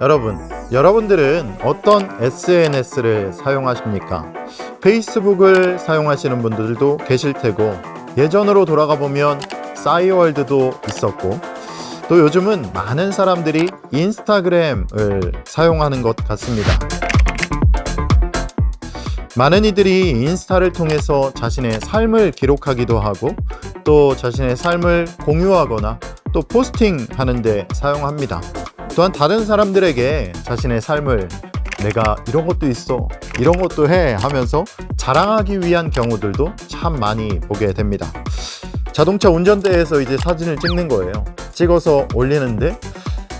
여러분, 여러분들은 어떤 SNS를 사용하십니까? 페이스북을 사용하시는 분들도 계실 테고, 예전으로 돌아가 보면 싸이월드도 있었고, 또 요즘은 많은 사람들이 인스타그램을 사용하는 것 같습니다. 많은 이들이 인스타를 통해서 자신의 삶을 기록하기도 하고, 또 자신의 삶을 공유하거나 또 포스팅 하는데 사용합니다. 또한 다른 사람들에게 자신의 삶을 내가 이런 것도 있어, 이런 것도 해 하면서 자랑하기 위한 경우들도 참 많이 보게 됩니다. 자동차 운전대에서 이제 사진을 찍는 거예요. 찍어서 올리는데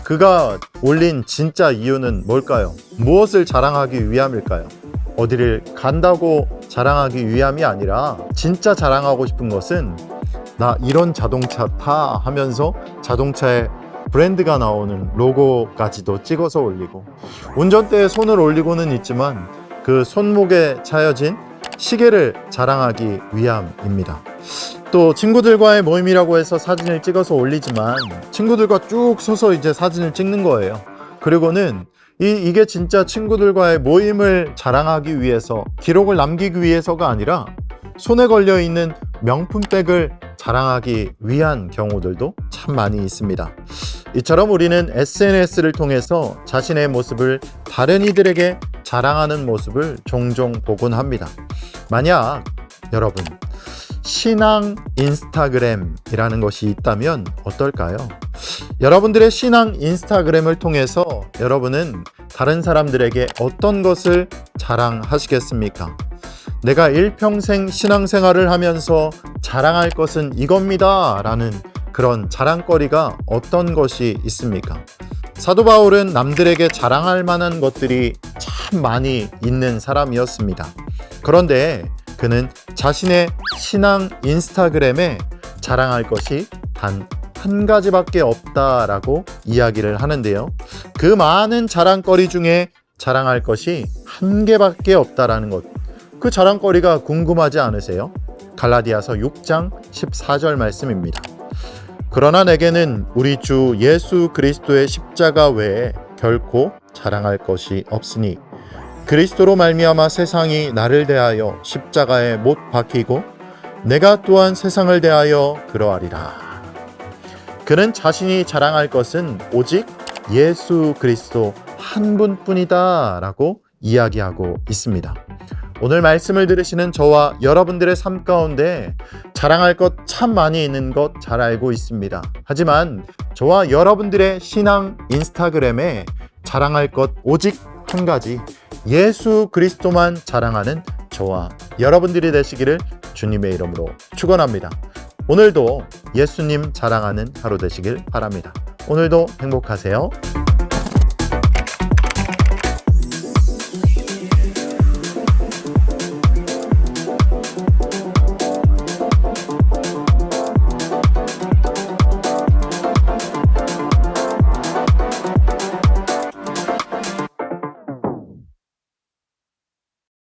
그가 올린 진짜 이유는 뭘까요? 무엇을 자랑하기 위함일까요? 어디를 간다고 자랑하기 위함이 아니라 진짜 자랑하고 싶은 것은 나 이런 자동차 타 하면서 자동차에 브랜드가 나오는 로고까지도 찍어서 올리고 운전대에 손을 올리고는 있지만 그 손목에 차여진 시계를 자랑하기 위함입니다. 또 친구들과의 모임이라고 해서 사진을 찍어서 올리지만 친구들과 쭉 서서 이제 사진을 찍는 거예요. 그리고는 이, 이게 진짜 친구들과의 모임을 자랑하기 위해서 기록을 남기기 위해서가 아니라 손에 걸려 있는 명품백을 자랑하기 위한 경우들도 참 많이 있습니다. 이처럼 우리는 SNS를 통해서 자신의 모습을 다른 이들에게 자랑하는 모습을 종종 보곤 합니다. 만약 여러분 신앙 인스타그램이라는 것이 있다면 어떨까요? 여러분들의 신앙 인스타그램을 통해서 여러분은 다른 사람들에게 어떤 것을 자랑하시겠습니까? 내가 일평생 신앙생활을 하면서 자랑할 것은 이겁니다. 라는 그런 자랑거리가 어떤 것이 있습니까? 사도 바울은 남들에게 자랑할 만한 것들이 참 많이 있는 사람이었습니다. 그런데 그는 자신의 신앙 인스타그램에 자랑할 것이 단 한 가지밖에 없다라고 이야기를 하는데요. 그 많은 자랑거리 중에 자랑할 것이 한 개밖에 없다라는 것. 그 자랑거리가 궁금하지 않으세요? 갈라디아서 6장 14절 말씀입니다. 그러나 내게는 우리 주 예수 그리스도의 십자가 외에 결코 자랑할 것이 없으니 그리스도로 말미암아 세상이 나를 대하여 십자가에 못 박히고 내가 또한 세상을 대하여 그러하리라. 그는 자신이 자랑할 것은 오직 예수 그리스도 한 분뿐이다라고 이야기하고 있습니다. 오늘 말씀을 들으시는 저와 여러분들의 삶 가운데 자랑할 것 참 많이 있는 것 잘 알고 있습니다. 하지만 저와 여러분들의 신앙 인스타그램에 자랑할 것 오직 한 가지 예수 그리스도만 자랑하는 저와 여러분들이 되시기를 주님의 이름으로 축원합니다. 오늘도 예수님 자랑하는 하루 되시길 바랍니다. 오늘도 행복하세요.